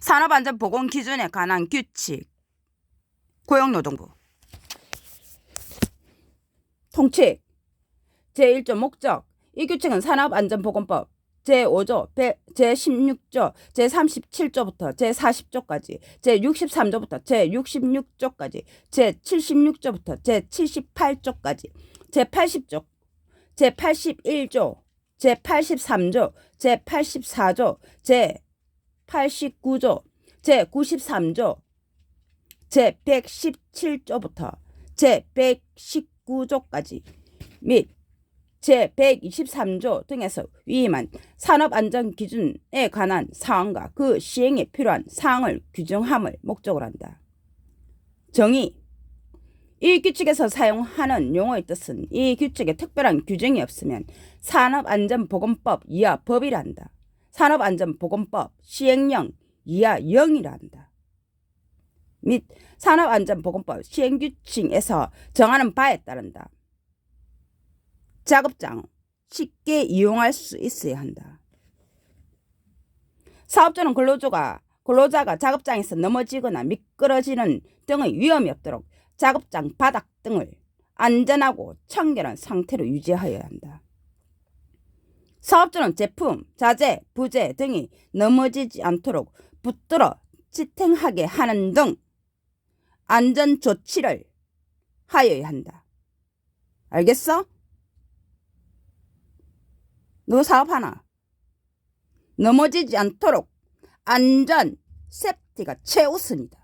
산업안전보건 기준에 관한 규칙. 고용노동부. 통칙 제1조 목적. 이 규칙은 산업안전보건법 제5조, 제16조, 제37조부터 제40조까지, 제63조부터 제66조까지, 제76조부터 제78조까지, 제80조, 제81조, 제83조, 제84조, 제 89조, 제93조, 제117조부터 제119조까지 및 제123조 등에서 위임한 산업안전기준에 관한 사항과 그 시행에 필요한 사항을 규정함을 목적으로 한다. 정의 이 규칙에서 사용하는 용어의 뜻은 이 규칙에 특별한 규정이 없으면 산업안전보건법 이하 법이라 한다. 산업안전보건법 시행령 이하 영이라 한다. 및 산업안전보건법 시행규칙에서 정하는 바에 따른다. 작업장 쉽게 이용할 수 있어야 한다. 사업자는 근로자가 근로자가 작업장에서 넘어지거나 미끄러지는 등의 위험이 없도록 작업장 바닥 등을 안전하고 청결한 상태로 유지하여야 한다. 사업자는 제품, 자재, 부재 등이 넘어지지 않도록 붙들어 지탱하게 하는 등 안전 조치를 하여야 한다. 알겠어? 너 사업하나? 넘어지지 않도록 안전, 세프티가 최우선이다.